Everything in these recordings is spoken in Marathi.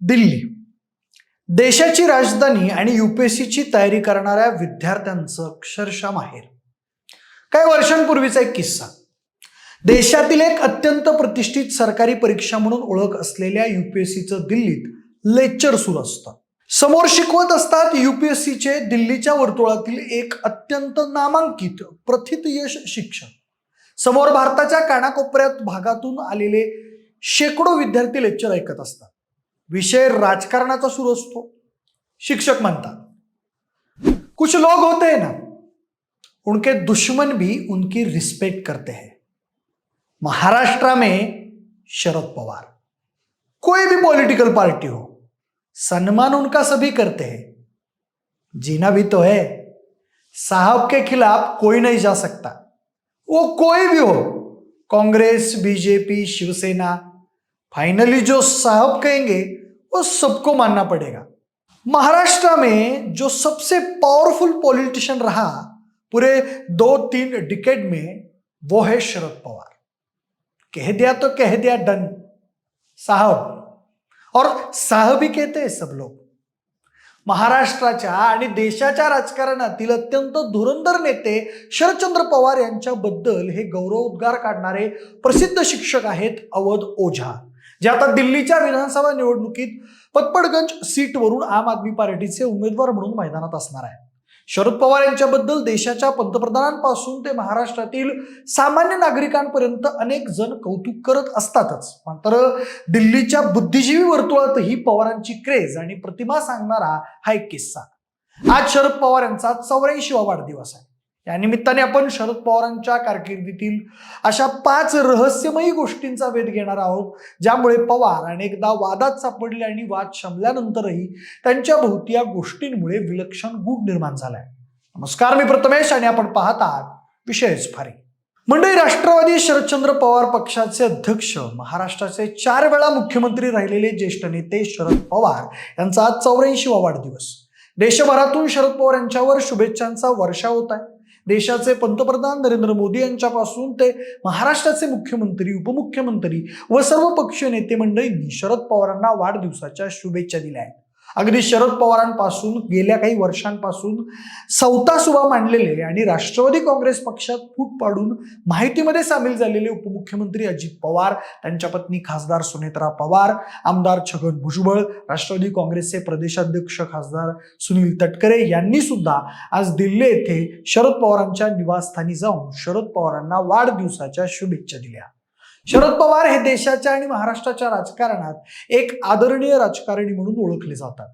दिल्ली. देशाची राजधानी आणि युपीएससीची तयारी करणाऱ्या विद्यार्थ्यांचं अक्षरशः माहेर. काही वर्षांपूर्वीचा एक किस्सा. देशातील एक अत्यंत प्रतिष्ठित सरकारी परीक्षा म्हणून ओळख असलेल्या युपीएससीचं दिल्लीत लेक्चर सुरू असतं. समोर शिकवत असतात युपीएससीचे दिल्लीच्या वर्तुळातील एक अत्यंत नामांकित प्रथित यश शिक्षक. समोर भारताच्या कानाकोपऱ्यात भागातून आलेले शेकडो विद्यार्थी लेक्चर ऐकत असतात. विषय राजकारणाचा सुरू असतो. शिक्षक म्हणतात. कुछ लोग होते हैं ना, उनके दुश्मन भी उनकी रिस्पेक्ट करते हैं. महाराष्ट्र में शरद पवार, कोई भी पॉलिटिकल पार्टी हो सम्मान उनका सभी करते हैं. जीना भी तो है. साहब के खिलाफ कोई नहीं जा सकता. वो कोई भी हो, कांग्रेस, बीजेपी, शिवसेना फाइनली जो साहब कहेंगे वो सबको मानना पड़ेगा। महाराष्ट्र में जो सबसे पावरफुल पॉलिटिशियन रहा पूरे दो तीन डिकेड में वो है शरद पवार। कह दिया तो कह दिया डन साहब। और साहब ही कहते हैं सब लोग। महाराष्ट्राच्या आणि देशाच्या राजकारणातील अत्यंत धुरंधर नेते शरदचंद्र पवार यांच्याबद्दल हे गौरवोद्गार काढणारे प्रसिद्ध शिक्षक आहेत अवध ओझा। जे आता दिल्लीच्या विधानसभा निवडणुकीत पतपडगंज सीटवरून आम आदमी पार्टीचे उमेदवार म्हणून मैदानात असणार आहे. शरद पवार यांच्याबद्दल देशाच्या पंतप्रधानांपासून ते महाराष्ट्रातील सामान्य नागरिकांपर्यंत अनेक जण कौतुक करत असतातच. मात्र दिल्लीच्या बुद्धिजीवी वर्तुळातही पवारांची क्रेज आणि प्रतिमा सांगणारा हा एक किस्सा. आज शरद पवार यांचा चौऱ्याऐंशीवा वाढदिवस आहे. या निमित्ताने आपण शरद पवारांच्या कारकिर्दीतील अशा पाच रहस्यमयी गोष्टींचा वेध घेणार आहोत ज्यामुळे पवार अनेकदा वादात सापडले आणि वाद शमल्यानंतरही त्यांच्या भोवती या गोष्टींमुळे विलक्षण गूढ निर्माण झालाय. नमस्कार मी प्रथमेश आणि आपण पाहत आहात विषयच फारी मंडळी राष्ट्रवादी शरदचंद्र पवार पक्षाचे अध्यक्ष महाराष्ट्राचे चार वेळा मुख्यमंत्री राहिलेले ज्येष्ठ नेते शरद पवार यांचा आज चौऱ्याऐंशीवा वाढदिवस. देशभरातून शरद पवार यांच्यावर शुभेच्छांचा वर्षा होत आहे. देशाचे पंतप्रधान नरेंद्र मोदी यांच्यापासून ते महाराष्ट्राचे मुख्यमंत्री उपमुख्यमंत्री व सर्व पक्षीय नेते मंडळींनी शरद पवारांना वाढदिवसाच्या शुभेच्छा दिल्या आहेत. अगदी शरद पवारांपासून गेल्या काही वर्षांपासून सौता सुभा मांडलेले आणि राष्ट्रवादी काँग्रेस पक्षात फूट पाडून माहितीमध्ये सामील झालेले उपमुख्यमंत्री अजित पवार त्यांच्या पत्नी खासदार सुनेत्रा पवार आमदार छगन भुजबळ राष्ट्रवादी काँग्रेसचे प्रदेशाध्यक्ष खासदार सुनील तटकरे यांनी सुद्धा आज दिल्ली येथे शरद पवारांच्या निवासस्थानी जाऊन शरद पवारांना वाढदिवसाच्या शुभेच्छा दिल्या. शरद पवार हे देशाच्या आणि महाराष्ट्राच्या राजकारणात एक आदरणीय राजकारणी म्हणून ओळखले जातात.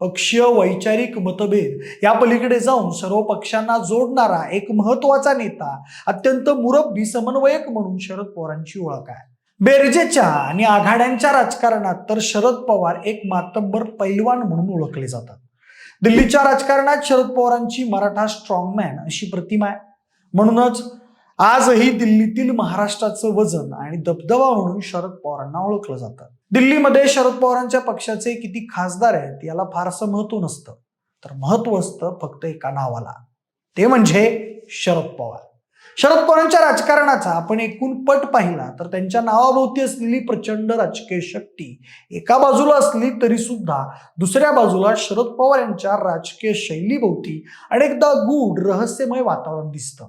पक्षीय वैचारिक मतभेद या पलीकडे जाऊन सर्व पक्षांना जोडणारा एक महत्त्वाचा नेता अत्यंत मुरब्बी समन्वयक म्हणून शरद पवारांची ओळख आहे. बेरजेच्या आणि आघाड्यांच्या राजकारणात तर शरद पवार एक मातब्बर पैलवान म्हणून ओळखले जातात. दिल्लीच्या राजकारणात शरद पवारांची मराठा स्ट्रॉंगमॅन अशी प्रतिमा आहे. म्हणूनच आजही दिल्लीतील महाराष्ट्राचं वजन आणि दबदबा म्हणून शरद पवारांना ओळखलं जातं. दिल्लीमध्ये शरद पवारांच्या पक्षाचे किती खासदार आहेत याला फारसं महत्त्व नसतं. तर महत्त्व असतं फक्त एका नावाला. ते म्हणजे शरद पवार. शरद पवारांच्या राजकारणाचा आपण एकूण पट पाहिला तर त्यांच्या नावाभोवती असलेली प्रचंड राजकीय शक्ती एका बाजूला असली तरी सुद्धा दुसऱ्या बाजूला शरद पवार यांच्या राजकीय शैलीभोवती अनेकदा गूढ रहस्यमय वातावरण दिसतं.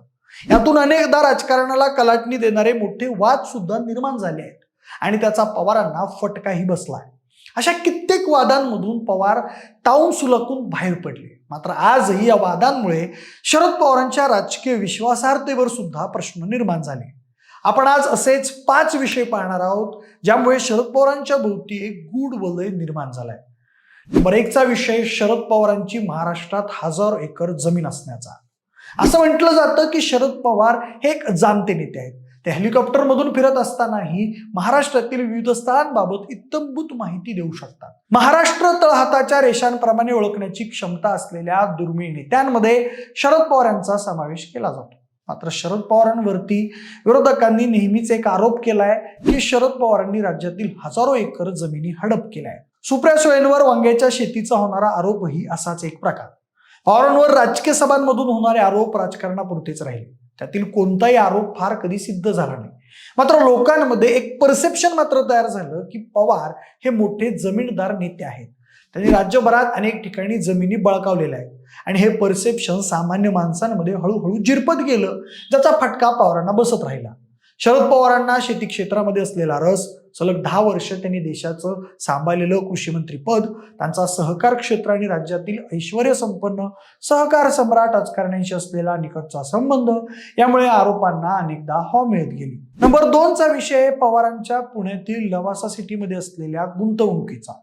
यातून अनेकदा राजकारणाला कलाटणी देणारे मोठे वाद सुद्धा निर्माण झाले आहेत. आणि त्याचा पवारांना फटकाही बसलाय. अशा कित्येक वादांमधून पवार ताऊन सुलकून बाहेर पडले. मात्र आजही या वादांमुळे शरद पवारांच्या राजकीय विश्वासार्हतेवर सुद्धा प्रश्न निर्माण झाले. आपण आज असेच पाच विषय पाहणार आहोत ज्यामुळे शरद पवारांच्या भोवती एक गूढ वलय निर्माण झालाय. नंबर एकचा विषय शरद पवारांची महाराष्ट्रात हजारो एकर जमीन असण्याचा. असं म्हटलं जातं की शरद पवार हे एक जाणते नेते आहेत. ते हेलिकॉप्टरमधून फिरत असतानाही महाराष्ट्रातील विविध स्थळांबाबत इत्तमभूत माहिती देऊ शकतात. महाराष्ट्र तळहाताच्या रेषांप्रमाणे ओळखण्याची क्षमता असलेल्या दुर्मिळ नेत्यांमध्ये शरद पवार यांचा समावेश केला जातो. मात्र शरद पवारांवरती विरोधकांनी नेहमीच एक आरोप केलाय की शरद पवारांनी राज्यातील हजारो एकर जमिनी हडप केल्या आहेत. सुप्रिया सुळेंवर वांग्याच्या शेतीचा होणारा आरोपही असाच एक प्रकार. पवारांवर राजकीय सभांमधून होणारे आरोप राजकारणापुरतेच राहिले. त्यातील कोणताही आरोप फार कधी सिद्ध झाला नाही. मात्र लोकांमध्ये एक परसेप्शन मात्र तयार झालं की पवार हे मोठे जमीनदार नेते आहेत. त्यांनी राज्यभरात अनेक ठिकाणी जमिनी बळकावलेल्या आहेत. आणि हे परसेप्शन सामान्य माणसांमध्ये हळूहळू जिरपत गेलं. ज्याचा फटका पवारांना बसत राहिला. शरद पवारांना शेती क्षेत्रामध्ये असलेला रस सलग दहा वर्ष त्यांनी देशाचं सांभाळलेलं कृषीमंत्री पद त्यांचा सहकार क्षेत्र आणि राज्यातील ऐश्वर संपन्न सहकार सम्राट राजकारण्यांशी असलेला निकटचा संबंध यामुळे आरोपांना अनेकदा हवा मिळत गेली. नंबर दोनचा विषय पवारांच्या पुण्यातील लवासा सिटीमध्ये असलेल्या गुंतवणुकीचा.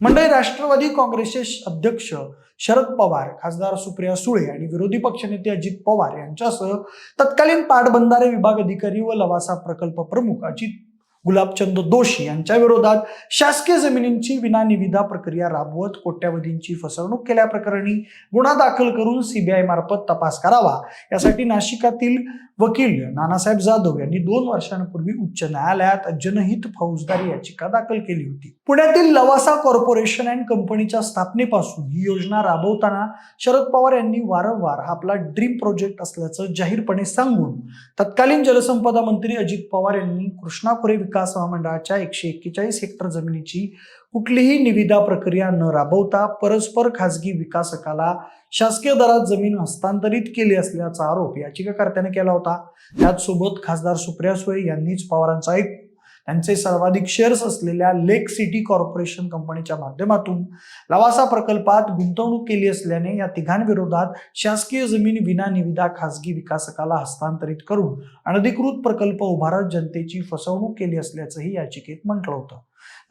मंडळी राष्ट्रवादी काँग्रेसचे अध्यक्ष शरद पवार खासदार सुप्रिया सुळे आणि विरोधी पक्षनेते अजित पवार यांच्यासह तत्कालीन पाटबंधारे विभाग अधिकारी व लवासा प्रकल्प प्रमुख अजित गुलाबचंद दोषी यांच्या विरोधात शासकीय जमिनींची विनानिविदा प्रक्रिया राबवत कोट्यावधींची फसवणूक केल्याप्रकरणी गुन्हा दाखल करून सीबीआय मार्फत तपास करावा. यासाठी नाशिकातील वकील नानासाहेब जाधव यांनी दोन वर्षांपूर्वी उच्च न्यायालयात जनहित फौजदारी याचिका दाखल केली होती. पुण्यातील लवासा कॉर्पोरेशन अँड कंपनीच्या स्थापनेपासून ही योजना राबवताना शरद पवार यांनी वारंवार आपला ड्रीम प्रोजेक्ट असल्याचं जाहीरपणे सांगून तत्कालीन जलसंपदा मंत्री अजित पवार यांनी कृष्णाखोरे विकास महामंडळाच्या एकशे एक्केचाळीस हेक्टर जमिनीची कुठलीही निविदा प्रक्रिया न राबवता परस्पर खासगी विकासकाला शासकीय दरात जमीन हस्तांतरित केली असल्याचा आरोप याचिकाकर्त्याने केला होता. त्याचसोबत खासदार सुप्रिया सुळे यांनीच पवारांचा एक त्यांचे सर्वाधिक शेअर्स असलेल्या लेक सिटी कॉर्पोरेशन कंपनीच्या माध्यमातून लवासा प्रकल्पात गुंतवणूक केली असल्याने या तिघांविरोधात शासकीय जमीन विना निविदा खासगी विकासकाला हस्तांतरित करून अनधिकृत प्रकल्प उभारत जनतेची फसवणूक केली असल्याचंही याचिकेत म्हटलं होतं.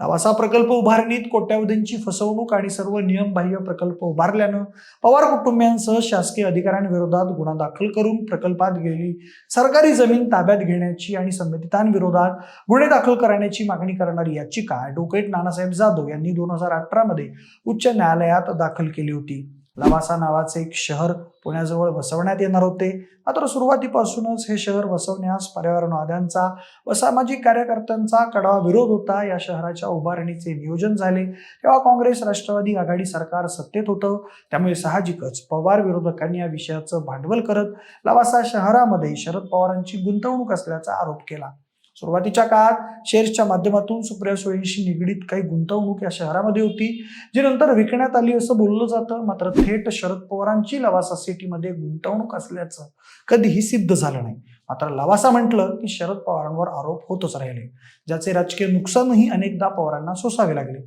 लवासा प्रकल्प उभारणीत कोट्यावधींची फसवणूक आणि सर्व नियमबाह्य प्रकल्प उभारल्यानं पवार कुटुंबियांसह शासकीय अधिकाऱ्यांविरोधात गुन्हा दाखल करून प्रकल्पात गेली. सरकारी जमीन ताब्यात घेण्याची आणि संबंधितांविरोधात गुन्हे दाखल करण्याची मागणी करणारी याचिका ॲडव्होकेट नानासाहेब जाधव यांनी दोन हजार अठरामध्ये उच्च न्यायालयात दाखल केली होती. लवासा नावाचे एक शहर पुण्याजवळ वसवण्यात येणार होते. मात्र सुरुवातीपासूनच हे शहर वसवण्यास पर्यावरणवाद्यांचा व सामाजिक कार्यकर्त्यांचा कडवा विरोध होता. या शहराच्या उभारणीचे नियोजन झाले. तेव्हा काँग्रेस राष्ट्रवादी आघाडी सरकार सत्तेत होतं. त्यामुळे साहजिकच पवार विरोधकांनी या विषयाचं भांडवल करत लवासा शहरामध्ये शरद पवारांची गुंतवणूक असल्याचा आरोप केला. सुरुवातीच्या काळात शेअर्सच्या माध्यमातून सुप्रिया सुळेंशी निगडीत काही गुंतवणूक या शहरामध्ये होती जी नंतर विकण्यात आली असं बोललं जातं. मात्र थेट शरद पवारांची लवासा सिटीमध्ये गुंतवणूक असल्याचं कधीही सिद्ध झालं नाही. मात्र लवासा म्हटलं की शरद पवारांवर आरोप होतच राहिले ज्याचे राजकीय नुकसानही अनेकदा पवारांना सोसावे लागले.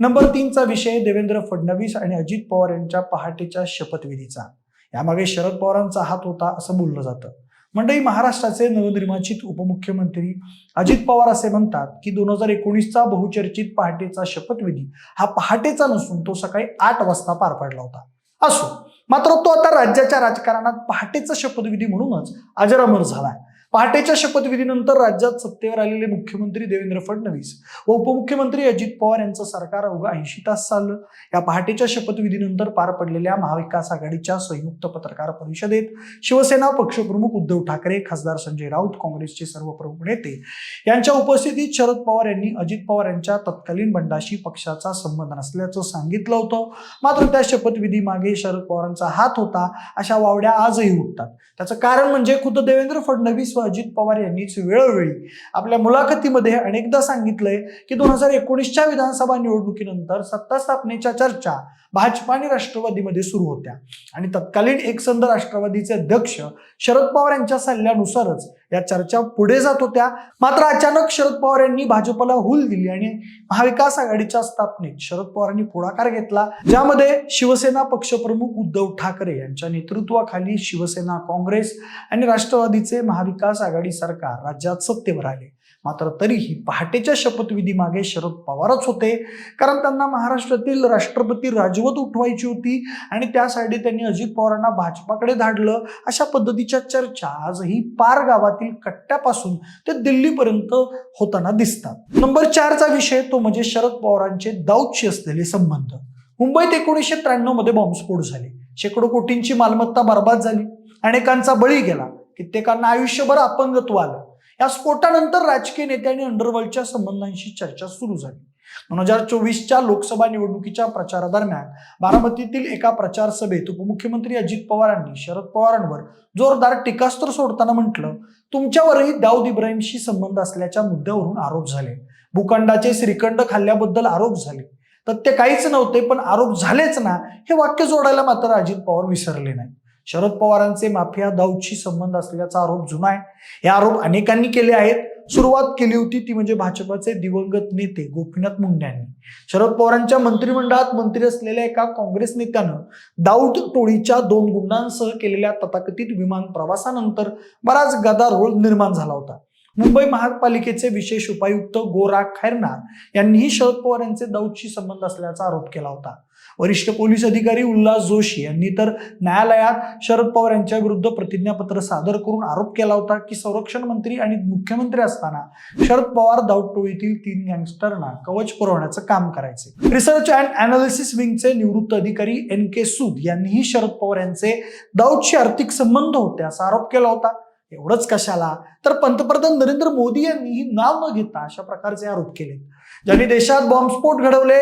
नंबर तीनचा विषय देवेंद्र फडणवीस आणि अजित पवार यांच्या पहाटेच्या शपथविधीचा. यामागे शरद पवारांचा हात होता असं बोललं जातं. मंडळी महाराष्ट्राचे नवनिर्वाचित उपमुख्यमंत्री अजित पवार असे म्हणतात की दोन हजार एकोणीसचा बहुचर्चित पहाटेचा शपथविधी हा पहाटेचा नसून तो सकाळी आठ वाजता पार पडला होता. असो मात्र तो आता राज्याच्या राजकारणात पहाटेचा शपथविधी म्हणूनच अजरामर झालाय. पहाटेच्या शपथविधीनंतर राज्यात सत्तेवर आलेले मुख्यमंत्री देवेंद्र फडणवीस व उपमुख्यमंत्री अजित पवार यांचं सरकार अवघा ऐंशी तास चाललं. या पहाटेच्या शपथविधीनंतर पार पडलेल्या महाविकास आघाडीच्या संयुक्त पत्रकार परिषदेत शिवसेना पक्षप्रमुख उद्धव ठाकरे खासदार संजय राऊत काँग्रेसचे सर्व प्रमुख नेते यांच्या उपस्थितीत शरद पवार यांनी अजित पवार यांच्या तत्कालीन बंडाशी पक्षाचा संबंध नसल्याचं सांगितलं होतं. मात्र त्या शपथविधी मागे शरद पवारांचा हात होता अशा वावड्या आजही उठतात. त्याचं कारण म्हणजे खुद्द देवेंद्र फडणवीस व अजित पवार यांनीच वेळोवेळी आपल्या मुलाखतीमध्ये अनेकदा सांगितलंय की दोन हजार एकोणीसच्या विधानसभा निवडणुकीनंतर सत्ता स्थापनेच्या चर्चा भाजपा आणि राष्ट्रवादीमध्ये सुरू होत्या. आणि तत्कालीन एकसंध राष्ट्रवादीचे अध्यक्ष शरद पवार यांच्या सल्ल्यानुसारच या चर्चा पुढे जात होत्या. मात्र अचानक शरद पवार यांनी भाजपला हुल दिली आणि महाविकास आघाडीच्या स्थापनेत शरद पवारांनी पुढाकार घेतला ज्यामध्ये शिवसेना पक्षप्रमुख उद्धव ठाकरे यांच्या नेतृत्वाखाली शिवसेना काँग्रेस आणि राष्ट्रवादीचे महाविकास आघाडी सरकार राज्यात सत्तेवर आले. मात्र तरीही पहाटेच्या शपथविधी मागे शरद पवारच होते. कारण त्यांना महाराष्ट्रातील राष्ट्रपती राजवत उठवायची होती आणि त्यासाठी त्यांनी अजित पवारांना भाजपाकडे धाडलं. अशा पद्धतीच्या चर्चा आजही पार गावातील कट्ट्यापासून ते दिल्लीपर्यंत होताना दिसतात. नंबर चारचा विषय तो म्हणजे शरद पवारांचे दाऊदशी असलेले संबंध. मुंबईत एकोणीसशे त्र्याण्णवमध्ये बॉम्बस्फोट झाले. शेकडो कोटींची मालमत्ता बर्बाद झाली. अनेकांचा बळी गेला. कित्येकांना आयुष्यभर अपंगत्व आलं. या स्फोटानंतर राजकीय नेत्यांनी अंडरवर्ल्डच्या संबंधांशी चर्चा सुरू झाली. दोन हजार चोवीसच्या लोकसभा निवडणुकीच्या प्रचारादरम्यान बारामतीतील एका प्रचार सभेत उपमुख्यमंत्री अजित पवारांनी शरद पवारांवर जोरदार टीकास्त्र सोडताना म्हटलं तुमच्यावरही दाऊद इब्राहिमशी संबंध असल्याच्या मुद्द्यावरून आरोप झाले. भूखंडाचे श्रीखंड खाल्ल्याबद्दल आरोप झाले. तर ते काहीच नव्हते पण आरोप झालेच ना हे वाक्य जोडायला मात्र अजित पवार विसरले नाही शरद पवारांचे माफिया दाऊदशी संबंध असल्याचा आरोप जुना आहे. हे आरोप अनेकांनी केले आहेत. सुरुवात केली होती ती म्हणजे भाजपाचे दिवंगत नेते गोपीनाथ मुंडे यांनी. शरद पवारांच्या मंत्रिमंडळात मंत्री असलेल्या एका काँग्रेस नेत्यानं दाऊद टोळीच्या दोन गुंडांसह केलेल्या तथाकथित विमान प्रवासानंतर बराच गदारोळ निर्माण झाला होता. मुंबई महापालिकेचे विशेष उपायुक्त गोरा खैरनार यांनीही शरद पवार यांचे दाऊदशी संबंध असल्याचा आरोप केला होता. वरिष्ठ पोलीस अधिकारी उल्हास जोशी यांनी तर न्यायालयात शरद पवार यांच्या विरुद्ध प्रतिज्ञापत्र सादर करून आरोप केला होता की संरक्षण मंत्री आणि मुख्यमंत्री असताना शरद पवार दाऊद टोळीतील तीन गँगस्टरना कवच पुरवण्याचं काम करायचे. रिसर्च अँड अनालिसिस विंगचे निवृत्त अधिकारी एन के सूद यांनीही शरद पवार यांचे दाऊदशी आर्थिक संबंध होते असा आरोप केला होता. एवढंच कशाला? तर पंतप्रधान नरेंद्र मोदी यांनीही नाव न घेता अशा प्रकारचे आरोप केले. ज्यांनी देशात बॉम्बस्फोट घडवले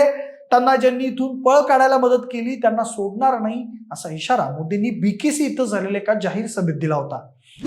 त्यांना ज्यांनी इथून पळ काढायला मदत केली त्यांना सोडणार नाही असा इशारा मोदींनी बीकेसी इथं झालेल्या एका जाहीर सभेत दिला होता.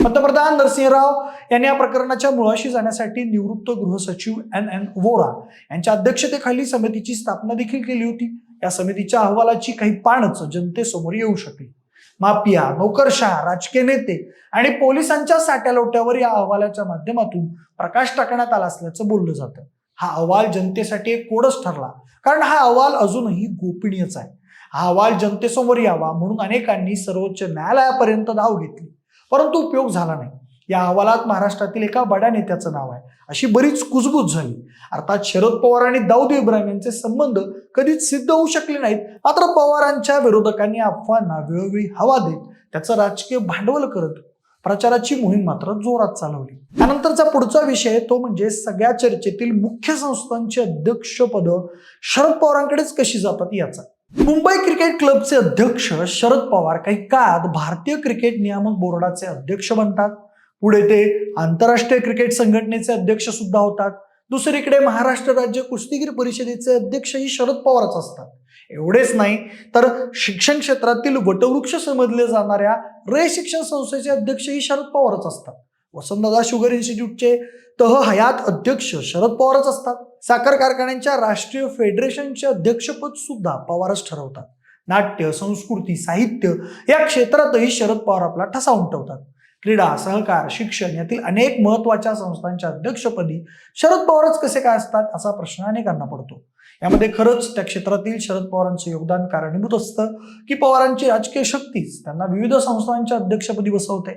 पंतप्रधान नरसिंहराव यांनी या प्रकरणाच्या मुळाशी जाण्यासाठी निवृत्त गृहसचिव एन एन वोरा यांच्या अध्यक्षतेखाली समितीची स्थापना देखील केली होती. या समितीच्या अहवालाची काही पानच जनतेसमोर येऊ शकली. माफिया नोकरशहा राजकीय नेते आणि पोलिसांच्या साट्यालोट्यावर या अहवालाच्या माध्यमातून प्रकाश टाकण्यात आला असल्याचं बोललं जातं. हा अहवाल जनतेसाठी एक कोडच ठरला. कारण हा अहवाल अजूनही गोपनीयच आहे. हा अहवाल जनतेसमोर यावा म्हणून अनेकांनी सर्वोच्च न्यायालयापर्यंत धाव घेतली. परंतु उपयोग झाला नाही. या अहवालात महाराष्ट्रातील एका बड्या नेत्याचं नाव आहे. अशी बरीच कुजबूज झाली. अर्थात शरद पवार आणि दाऊद इब्राहिम यांचे संबंध कधीच सिद्ध होऊ शकले नाहीत. मात्र पवारांच्या विरोधकांनी अफवांना वेळोवेळी हवा देत त्याचं राजकीय भांडवल करत प्रचाराची मोहीम मात्र जोरात चालवली. त्यानंतरचा पुढचा विषय तो म्हणजे सगळ्या चर्चेतील मुख्य संस्थांची अध्यक्षपद शरद पवारांकडेच कशी जातात याचा. मुंबई क्रिकेट क्लबचे अध्यक्ष शरद पवार काही काळात भारतीय क्रिकेट नियामक बोर्डाचे अध्यक्ष बनतात. पुढे ते आंतरराष्ट्रीय क्रिकेट संघटनेचे अध्यक्ष सुद्धा होतात. दुसरीकडे महाराष्ट्र राज्य कुस्तीगीर परिषदेचे अध्यक्षही शरद पवारच असतात. एवढेच नाही तर शिक्षण क्षेत्रातील वटवृक्ष समजले जाणाऱ्या रे शिक्षण संस्थेचे अध्यक्षही शरद पवारच असतात. वसंतदादा शुगर इन्स्टिट्यूटचे तह हयात अध्यक्ष शरद पवारच असतात. साखर कारखान्यांच्या राष्ट्रीय फेडरेशनचे अध्यक्षपद सुद्धा पवारच ठरवतात. नाट्य संस्कृती साहित्य या क्षेत्रातही शरद पवार आपला ठसा उमटवतात क्रीडा सहकार शिक्षण यातील अनेक महत्त्वाच्या संस्थांच्या अध्यक्षपदी शरद पवारच कसे काय असतात असा प्रश्न अनेकांना पडतो. यामध्ये खरंच त्या क्षेत्रातील शरद पवारांचे योगदान कारणीभूत असतं की पवारांची राजकीय शक्तीच त्यांना विविध संस्थांच्या अध्यक्षपदी बसवते.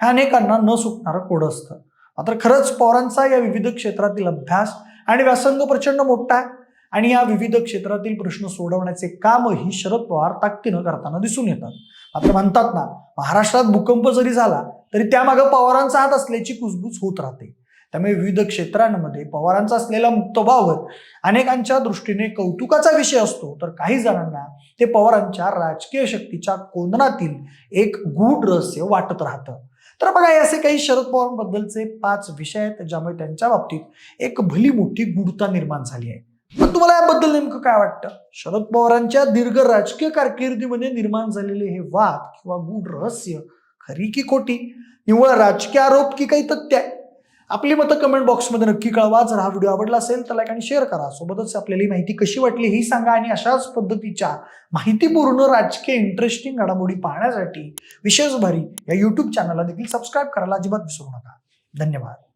हे अनेकांना न सुटणारं कोड असतं. मात्र खरंच पवारांचा या विविध क्षेत्रातील अभ्यास आणि व्यासंग प्रचंड मोठा आहे आणि या विविध क्षेत्रातील प्रश्न सोडवण्याचे कामही शरद पवार ताकदीनं करताना दिसून येतात. मात्र म्हणतात ना महाराष्ट्रात भूकंप जरी झाला तरी त्यामागं पवारांचा हात असल्याची कुजबूज होत राहते. त्यामुळे विविध क्षेत्रांमध्ये पवारांचा असलेला मुक्तभावर अनेकांच्या दृष्टीने कौतुकाचा विषय असतो. तर काही जणांना ते पवारांच्या राजकीय शक्तीच्या कोंदणातील एक गूढ रहस्य वाटत राहतं. तर बघा असे काही शरद पवारांबद्दलचे पाच विषय आहेत ज्यामुळे त्यांच्या बाबतीत एक भली मोठी गूढता निर्माण झाली आहे. पण तुम्हाला याबद्दल नेमकं काय वाटतं? शरद पवारांच्या दीर्घ राजकीय कारकिर्दीमध्ये निर्माण झालेले हे वाद किंवा गूढ रहस्य खरी की खोटी? निव्वळ राजकीय आरोप की काही तथ्य आहे? आपली मतं कमेंट बॉक्समध्ये नक्की कळवा. जर हा व्हिडिओ आवडला असेल तर लाईक आणि शेअर करा. सोबतच आपल्याला ही माहिती कशी वाटली ही सांगा आणि अशाच पद्धतीच्या माहितीपूर्ण राजकीय इंटरेस्टिंग घडामोडी पाहण्यासाठी विशेष भारी या यूट्यूब चॅनलला देखील सबस्क्राईब करायला अजिबात विसरू नका. धन्यवाद.